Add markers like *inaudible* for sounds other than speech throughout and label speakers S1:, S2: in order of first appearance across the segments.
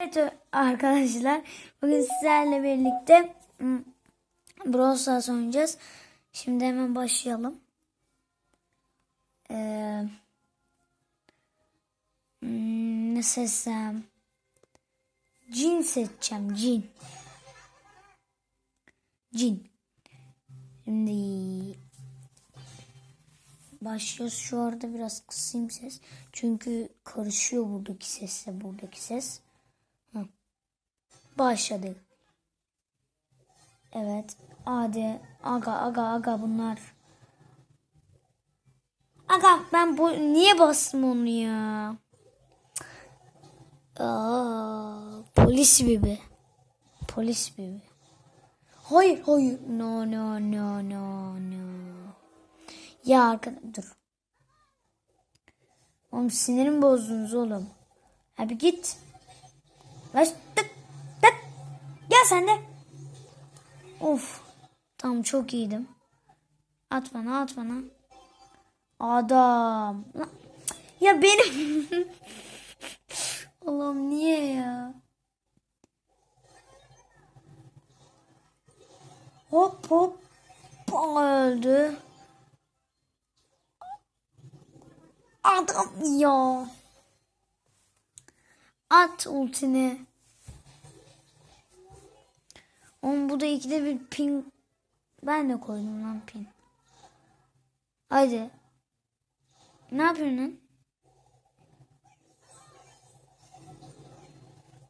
S1: Evet arkadaşlar bugün sizlerle birlikte hmm, Brawl Stars oynayacağız. Şimdi hemen başlayalım. Ee, hmm, ne seçsem? Cin seçeceğim. Cin. Cin. Şimdi başlıyoruz. Şu arada biraz kısayım ses. Çünkü karışıyor buradaki sesle buradaki ses. Başladık. Evet. Hadi. Aga aga aga bunlar. Aga ben bu niye bastım onu ya? Aa, polis gibi. Polis gibi. Hayır hayır. No no no no no. Ya arkadaş dur. Oğlum sinirim bozdunuz oğlum. Abi git. Baş tık tık. Gel sen de. Of. Tamam çok iyiydim. At bana at bana. Adam. Ya benim. *laughs* Allah'ım niye ya? Hop hop. Öldü. Adam ya. At ultini. Oğlum bu da ikide bir pin. Ben de koydum lan pin. Haydi. Ne yapıyorsun lan?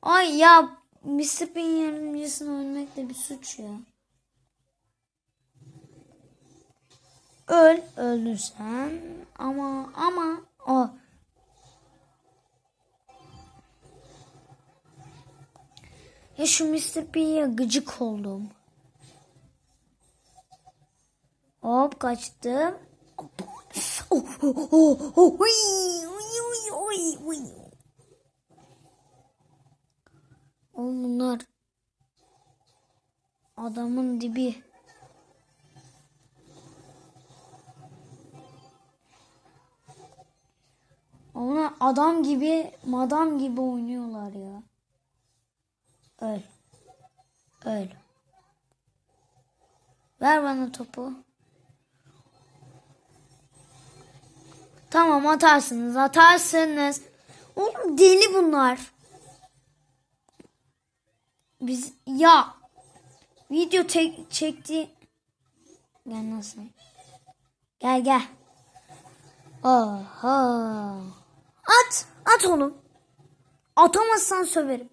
S1: Ay ya Mr. Pin yardımcısını oynamak da bir suç ya. Öl, öldün sen. Ama ama o Ya şu Mr. P'ye gıcık oldum. Hop kaçtım. Oh. Oğlum bunlar adamın dibi. Onlar adam gibi, madam gibi oynuyorlar ya. Öl. Öl. Ver bana topu. Tamam atarsınız atarsınız. Oğlum deli bunlar. Biz ya video tek çekti. Gel nasıl? Gel gel. Aha. At. At onu. Atamazsan söverim.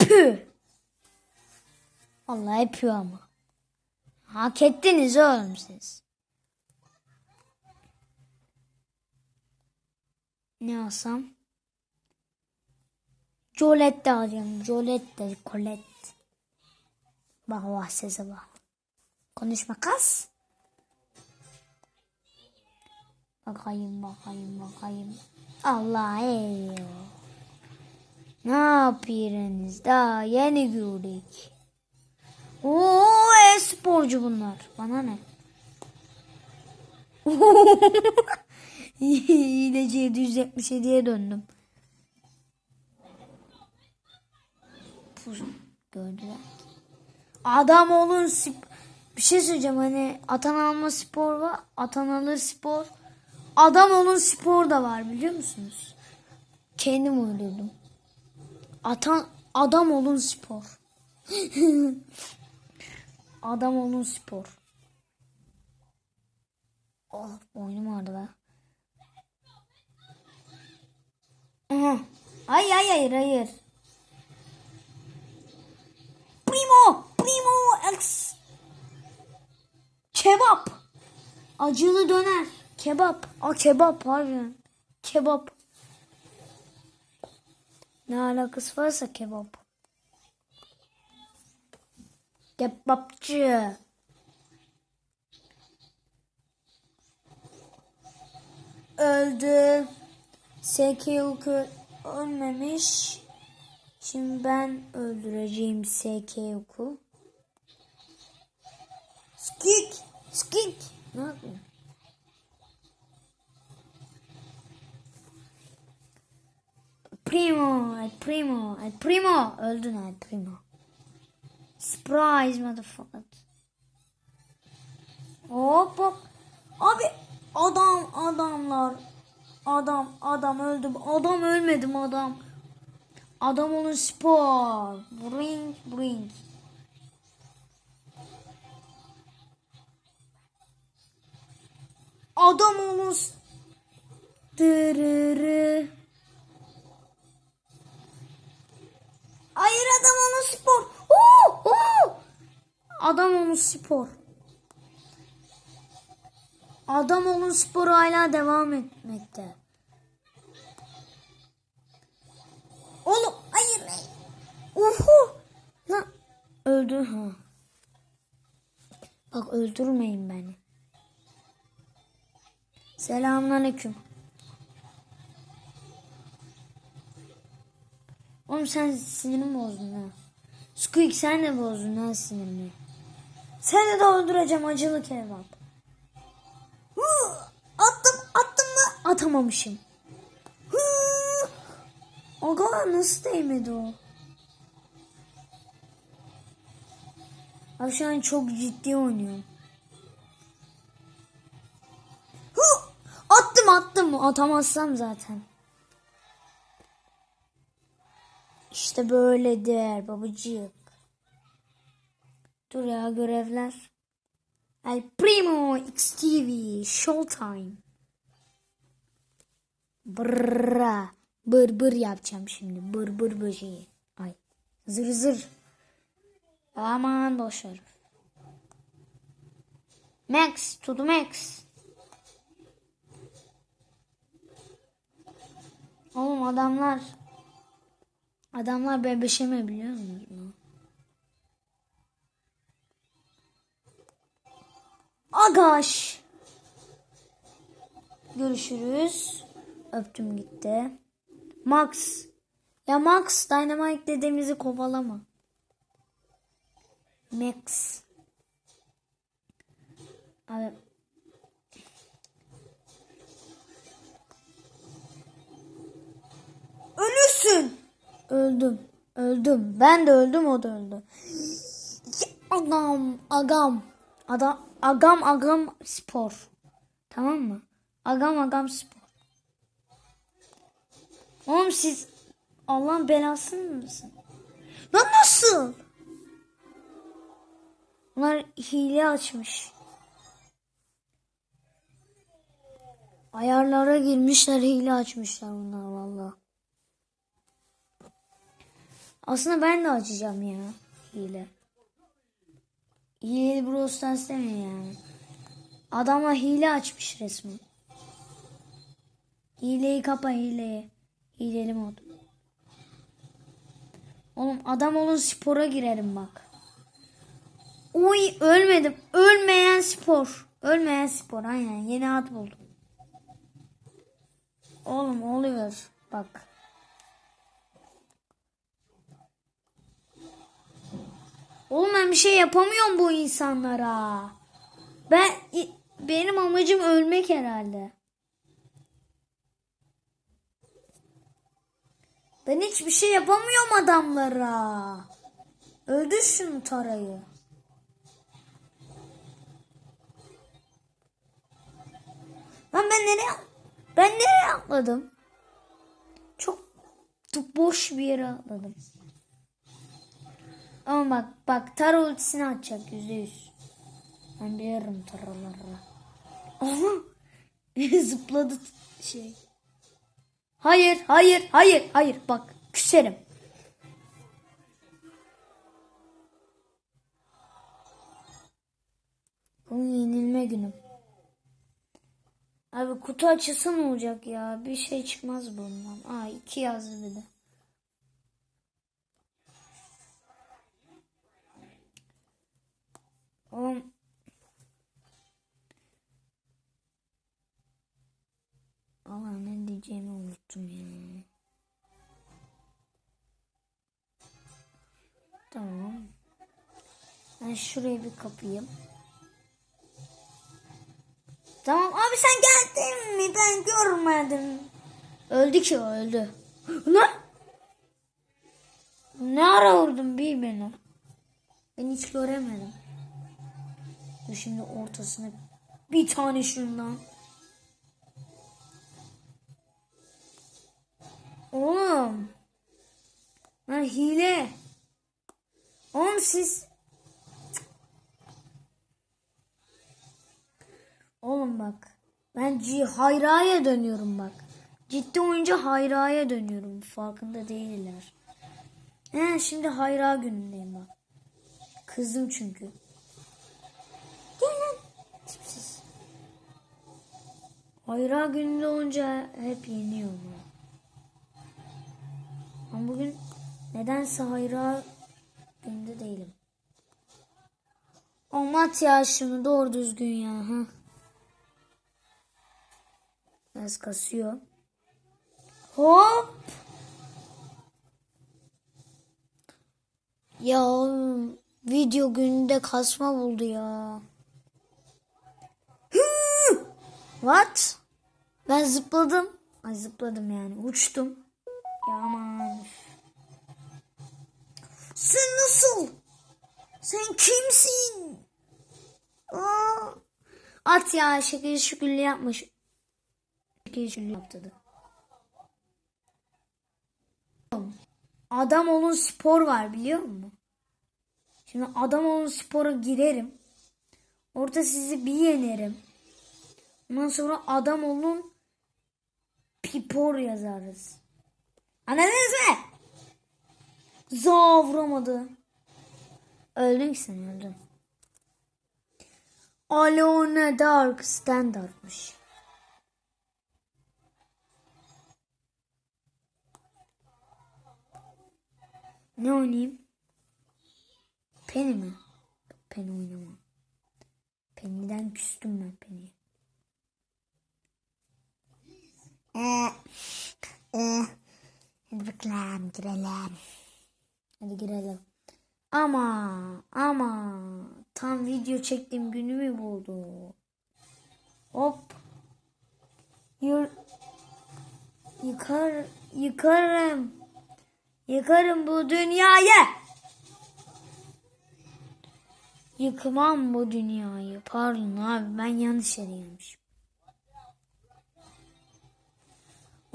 S1: Püh. Vallahi püh ama. Hak ettiniz oğlum siz. Ne alsam? Colette alacağım. Colette, Colette. Bak bak sese bak. Konuşma kas. Bakayım bakayım bakayım. Allah ey. Ne yapıyorsunuz? Daha yeni gördük. Oo e-sporcu bunlar. Bana ne? *laughs* Hileci 777'ye döndüm. Gördüler. Adam olun bir şey söyleyeceğim hani atan alma spor var atan alır spor adam olun spor da var biliyor musunuz? Kendim uydurdum. Atan adam olun spor. *laughs* adam olun spor. Oh boynum ağrıdı be. Aha. Ay ay hayır hayır. Primo, primo X. Kebap. Acılı döner. Kebap. Aa kebap harbiden. Kebap. Ne alakası varsa kebap. Kebapçı. Öldü. SKUK ölmemiş. Şimdi ben öldüreceğim SKUK'u. Skik! Skik! Ne yapıyorsun? Primo, El Primo, El Primo. Öldün El Primo. Surprise motherfucker. Hop hop. Abi adam adamlar. Adam adam öldüm. Adam ölmedim adam. Adam olun spor. Bring bring. Adam olun. s- Dırırı. Hayır adam olun spor. Oo, oo. Adam olun spor. Adam olun sporu hala devam etmekte. Oğlum hayır. Uhu. Lan öldü ha. Bak öldürmeyin beni. Selamünaleyküm. Oğlum sen sinirimi bozdun ha. Squeak sen de bozdun ha sinirimi. Seni de öldüreceğim acılı kebap. Attım attım mı? Atamamışım. Hı. Aga nasıl değmedi o? Abi şu an çok ciddi oynuyorum. Attım attım. Atamazsam zaten. İşte böyledir babacık. Dur ya görevler. El Primo XTV Showtime. Brrra. Bır bır yapacağım şimdi. Bır bır böceği. Ay. Zır zır. Aman boşver. Max to the max. Oğlum adamlar adamlar bebeşeme biliyor musunuz? Agaş. Görüşürüz. Öptüm gitti. Max. Ya Max Dynamite dediğimizi kovalama. Max. Abi. Ölürsün. Öldüm. Öldüm. Ben de öldüm o da öldü. Agam. Agam. Adam, agam agam spor. Tamam mı? Agam agam spor. Oğlum siz Allah'ın belası mısın? Lan nasıl? Bunlar hile açmış. Ayarlara girmişler hile açmışlar bunlar valla. Aslında ben de açacağım ya hile. Hileli Brawl Stars demeyin yani. Adamlar hile açmış resmen. Hileyi kapa hileyi. Hileli mod. Oğlum adam olun spora girerim bak. Uy ölmedim. Ölmeyen spor. Ölmeyen spor aynen yeni ad buldum. Oğlum oluyor bak. Oğlum ben bir şey yapamıyorum bu insanlara. Ben benim amacım ölmek herhalde. Ben hiçbir şey yapamıyorum adamlara. Öldür şunu tarayı. Lan ben nereye ben nereye atladım? Çok boş bir yere atladım. Ama bak bak Tara ultisini atacak yüzde yüz. Ben biliyorum Taraları. Aha *laughs* zıpladı şey. Hayır hayır hayır hayır bak küserim. Bugün yenilme günüm. Abi kutu açısı ne olacak ya? Bir şey çıkmaz bundan. Aa iki yazdı bir de. Oğlum. Allah ne diyeceğimi unuttum ya. Tamam. Ben şurayı bir kapayım. Tamam abi sen geldin mi? Ben görmedim. Öldü ki öldü. *gasps* Ne? Ne ara vurdun bir beni? Ben hiç göremedim. Dur şimdi ortasına bir tane şundan. Oğlum. Lan hile. Oğlum siz. Oğlum bak. Ben hayraya dönüyorum bak. Ciddi oyuncu hayraya dönüyorum. Farkında değiller. He şimdi hayra günündeyim bak. Kızdım çünkü. Hayra gününde olunca hep yeniyorum. ya. Ama bugün nedense hayra gününde değilim. Olmaz ya şunu doğru düzgün ya. Ha. Biraz kasıyor. Hop. Ya video gününde kasma buldu ya. What? Ben zıpladım. Ay zıpladım yani. Uçtum. Ya aman. Sen nasıl? Sen kimsin? Aa! At ya şekil şükürlü yapmış. Şekil şükürlü yaptı da. Adam olun spor var biliyor musun? Şimdi adam olun spora girerim. Orada sizi bir yenerim. Ondan sonra adam olun pipor yazarız. Anladınız mı? Za vuramadı. Öldün ki sen öldün. Alone Dark standartmış. Ne oynayayım? Penny mi? Penny oynamam. Penny'den küstüm ben Penny'ye. Ee, ee, hadi bakalım girelim. Hadi girelim. Ama ama tam video çektiğim günü mü buldu? Hop. Yur yıkar yıkarım. Yıkarım bu dünyayı. Yıkmam bu dünyayı. Pardon abi ben yanlış yere gelmişim.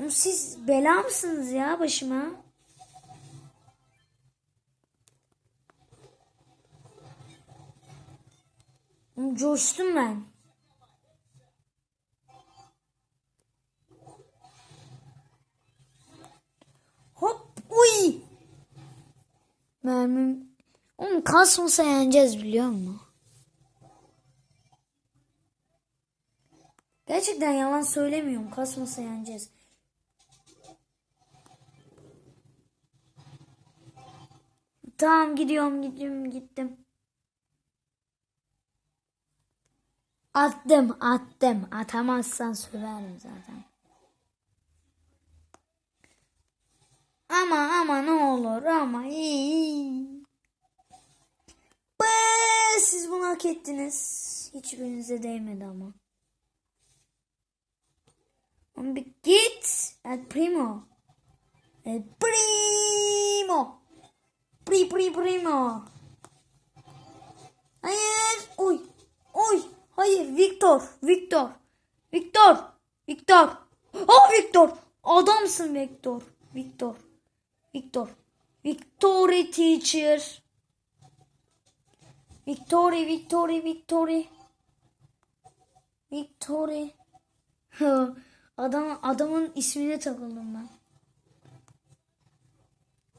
S1: Siz bela mısınız ya başıma? Coştum ben. Hop uy. Mermim. Oğlum kasmasa yeneceğiz biliyor musun? Gerçekten yalan söylemiyorum. Kasmasa yeneceğiz. Tamam gidiyorum gidiyorum gittim. Attım attım. Atamazsan söverim zaten. Ama ama ne olur ama iyi. Be, siz bunu hak ettiniz. Hiçbirinize değmedi ama. Oğlum bir git. El primo. El primo. Pri pri primo. Hayır. Oy. Oy. Hayır. Victor. Victor. Victor. Victor. Oh Victor. Adamsın Victor. Victor. Victor. Victory teacher. Victory, Victory, Victory. Victory. *laughs* Adam, adamın ismine takıldım ben.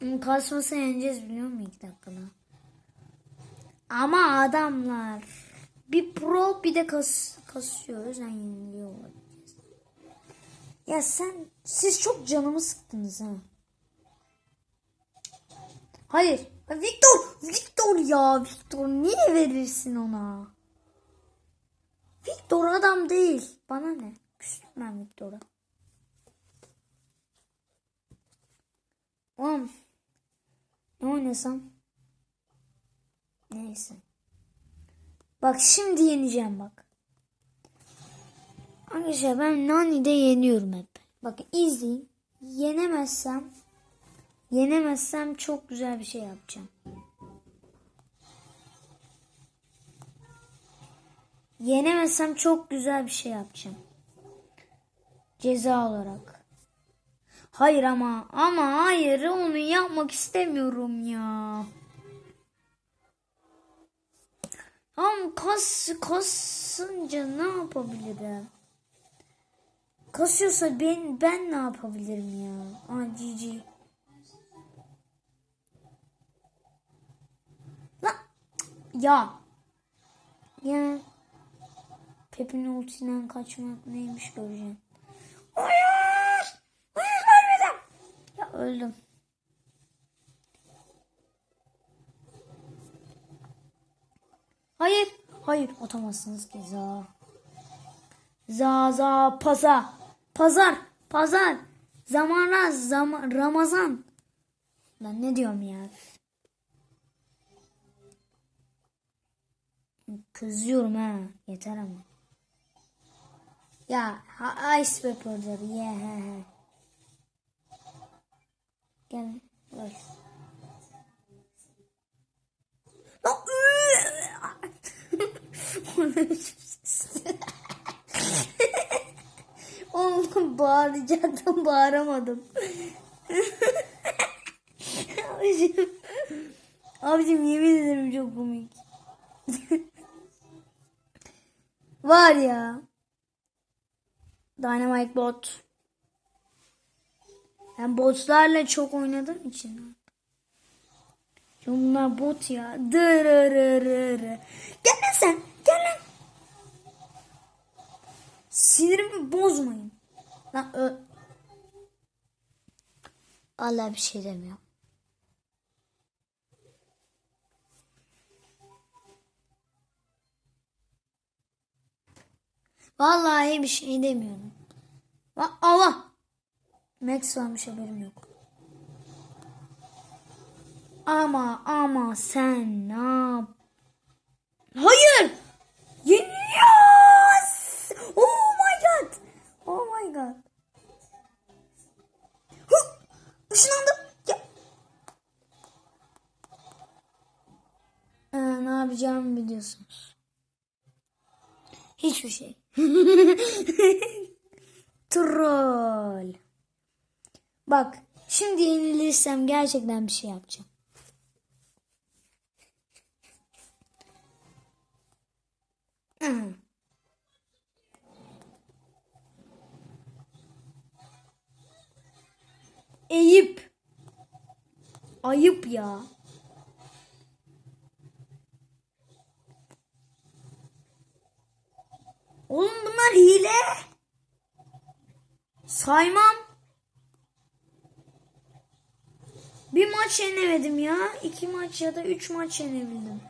S1: Kasmasa yeneceğiz biliyor musun ilk dakikada? Ama adamlar bir pro bir de kas, kasıyor. O yüzden yeniliyor olabiliriz. Ya sen siz çok canımı sıktınız ha. Hayır. Victor, Victor ya Victor niye verirsin ona? Victor adam değil. Bana ne? Küstüm ben Victor'a. Oğlum. Ne oynasam? Neyse. Bak şimdi yeneceğim bak. Arkadaşlar ben Nani'de yeniyorum hep. Bakın izleyin. Yenemezsem Yenemezsem çok güzel bir şey yapacağım. Yenemezsem çok güzel bir şey yapacağım. Ceza olarak. Hayır ama ama hayır onu yapmak istemiyorum ya. Ama kas kasınca ne yapabilirim? Kasıyorsa ben ben ne yapabilirim ya? Aa. Lan ya. Ya. Pep'in ultisinden kaçmak neymiş göreceksin. Hayır! Öldüm. Hayır. Hayır atamazsınız ki za. Za za paza. Pazar. Pazar. Zamana zaman Ramazan. Lan ne diyorum ya? Kızıyorum ha. Yeter ama. Ya Ice Pepper'dır. Ye Gel. Lan, *laughs* Oğlum bağıracaktım bağıramadım. Abicim. Abicim yemin ederim çok komik. Var ya. Dynamite bot. Ben botlarla çok oynadığım için. Çünkü bunlar bot ya. Dırırırırı. Gel lan sen. Gel lan. Sinirimi bozmayın. Lan ö... Allah bir şey demiyorum. Vallahi bir şey demiyorum. Va- Allah. Max varmış haberim yok. Ama ama sen ne yap? Hayır. Yes! Oh my god. Oh my god. Hı! Işınlandım. Ya. Ee, ne yapacağımı biliyorsunuz. Hiçbir şey. *laughs* Troll. Bak şimdi yenilirsem gerçekten bir şey yapacağım. *clears throat* Aha. Ayıp ya. Oğlum bunlar hile. Saymam. Bir maç yenemedim ya. iki maç ya da üç maç yenebildim.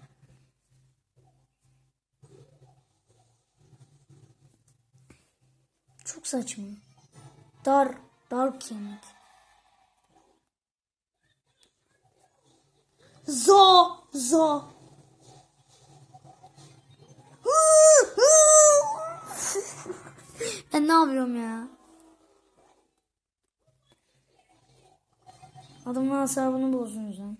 S1: Çok saçma. Dar, dar kemik. Zo, zo. *laughs* ben ne yapıyorum ya? Adamın asabını bozdunuz lan.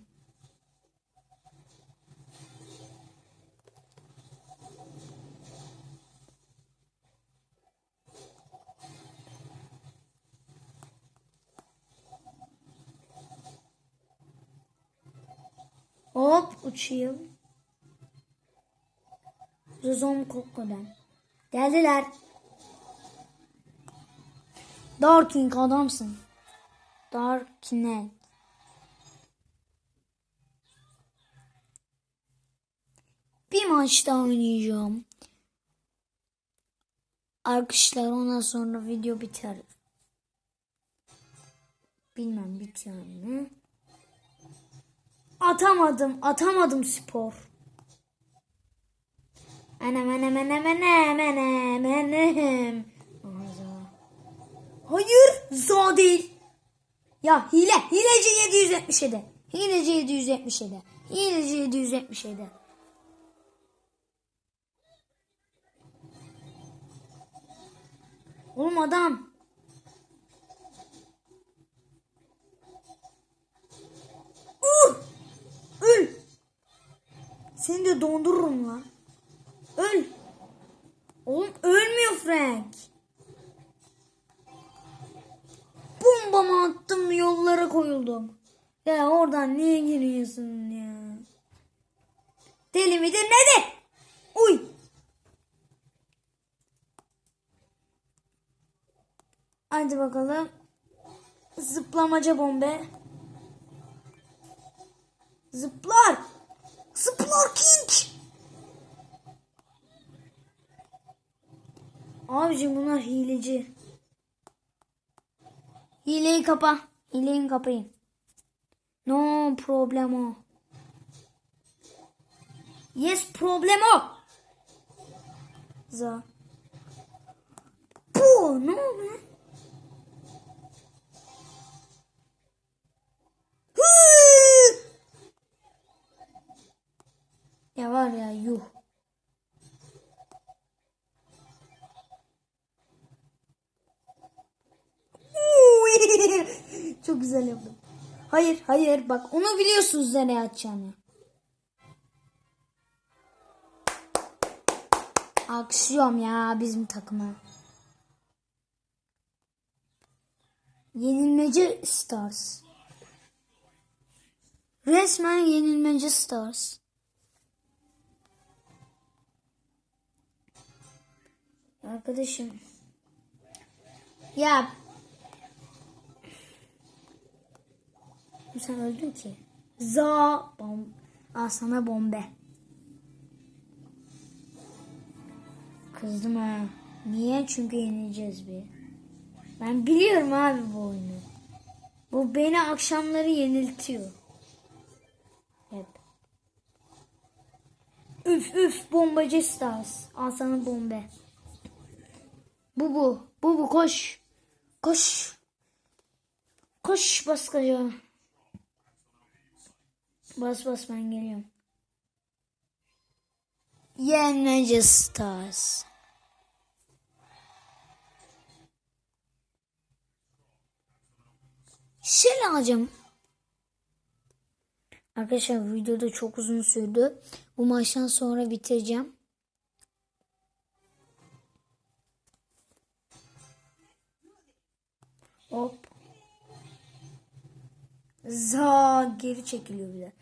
S1: Hop uçayım. Rızom Kokko'dan. Geldiler. Darking adamsın. Darknet. Bir maç daha oynayacağım. Arkadaşlar ondan sonra video biter. Bilmem bitiyor mu? Atamadım, atamadım spor. Anam anam anam anam. Aha, za. Hayır, za değil. Ya hile, hileci 777. Hileci 777. Hileci 777. Oğlum adam. Uh! Öl. Seni de dondururum lan. Öl. Oğlum ölmüyor Frank. Bombamı attım yollara koyuldum. Ya oradan niye giriyorsun ya? Deli midir nedir? Uy. Hadi bakalım. Zıplamaca bombe. Zıplar. Zıplar King. Abicim bunlar hileci. Hileyi kapa. Hileyi kapayın. No problemo. Yes problemo. Za. Bu ne oldu Ya var ya yuh. *laughs* Çok güzel yaptım. Hayır hayır bak onu biliyorsunuz nereye atacağını. Alkışlıyorum ya bizim takıma. Yenilmeci Stars. Resmen yenilmeci Stars. Arkadaşım. Ya. Sen öldün ki. Za bom. Al sana bombe. Kızdım ha. Niye? Çünkü yenileceğiz bir. Ben biliyorum abi bu oyunu. Bu beni akşamları yeniltiyor. Hep. Üf üf bombacı stars. Al sana bombe. Bu bu. Bu bu koş. Koş. Koş baskıca. Bas bas ben geliyorum. Yenmece stars. Şey alacağım. Arkadaşlar videoda çok uzun sürdü. Bu maçtan sonra bitireceğim. Hop. Za geri çekiliyor bile.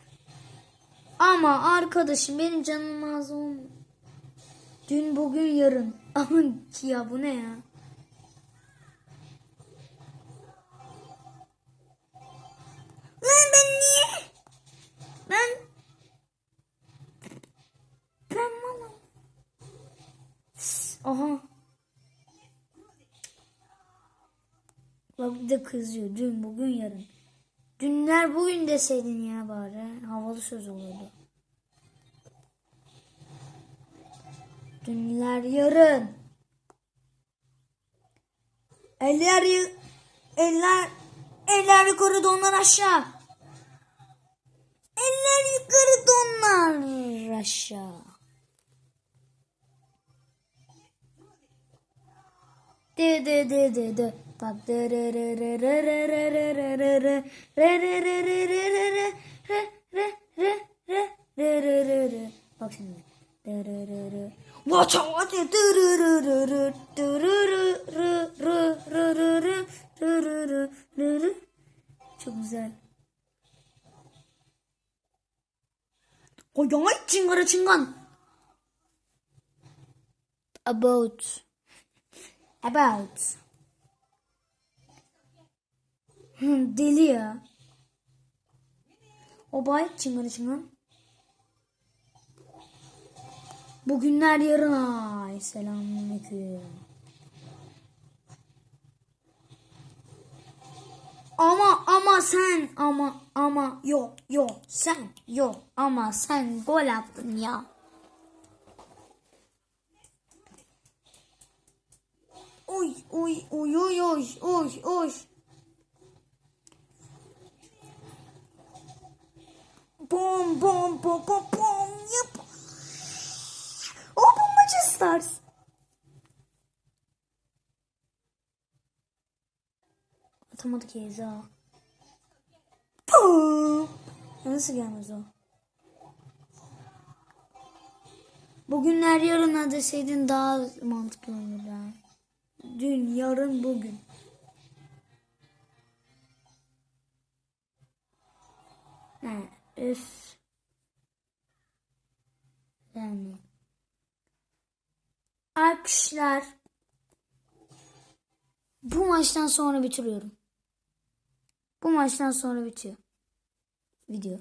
S1: Ama arkadaşım benim canım az. Dün bugün yarın. *laughs* Aman ki ya bu ne ya? Lan ben niye? Ben ben malım. Aha. Bak bir kızıyor. Dün bugün yarın. Dünler bugün deseydin ya bari. Havalı söz olurdu. Dünler yarın. Eller eller eller yukarı donlar aşağı. Eller yukarı donlar aşağı. De de de de de patlat. Bak şimdi. Watch out! Çok güzel. Kocaman çıngara çıngan. About. About. Deli ya. O bay çıngara çıngan. Bugünler yarın ay. Selamünaleyküm. Ama ama sen ama ama yok yok sen yok ama sen gol attın ya. Oy oy oy oy oy oy oy. Bom bom bom bom bom yap. O bombacı stars. Atamadık Yeza. Pum. Nasıl gelmez o? Bugünler yarına deseydin daha mantıklı olur yani. Dün, yarın, bugün. He, üf. Yani. Arkadaşlar. Bu maçtan sonra bitiriyorum. Bu maçtan sonra bitiyor. Video.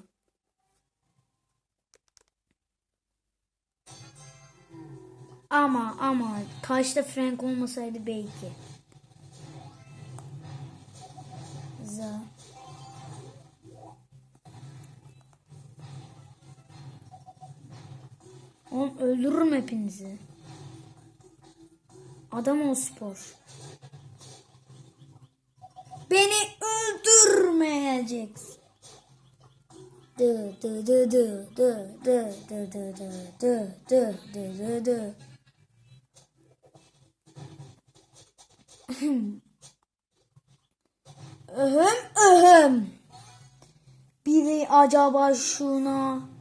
S1: Ama ama karşıda Frank olmasaydı belki. Za. Oğlum öldürürüm hepinizi. Adam ol spor. Beni öldürmeyeceksin. Dı dı dı dı dı dı dı dı dı dı dı dı dı dı. Öhüm öhüm. Biri acaba şuna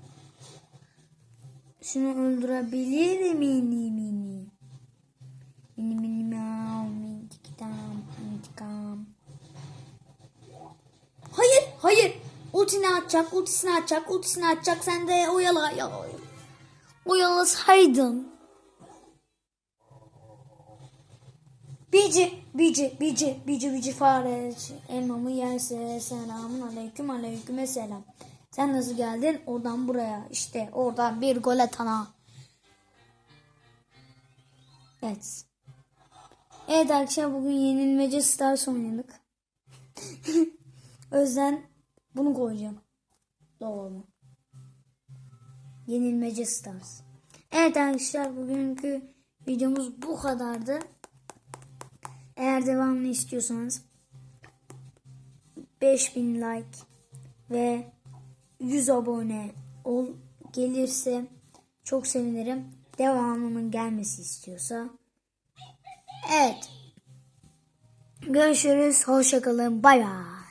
S1: şunu öldürebilir mini mini. Mini mini miau mini tikam mini tikam. Hayır hayır. Ultini atacak ultisini atacak ultisini atacak sen de oyala ya. Oyalasaydın. Bici, bici, bici, bici, bici fare. Elmamı yerse selamun aleyküm aleyküm selam. Sen nasıl geldin? Oradan buraya. İşte oradan bir gol atana. Evet. Evet arkadaşlar bugün yenilmece Stars oynadık. *laughs* o yüzden bunu koyacağım. Doğru mu? Yenilmece Stars. Evet arkadaşlar bugünkü videomuz bu kadardı. Eğer devamını istiyorsanız 5000 like ve 100 abone ol gelirse çok sevinirim. Devamının gelmesi istiyorsa. Evet. Görüşürüz. Hoşçakalın. Bay bay.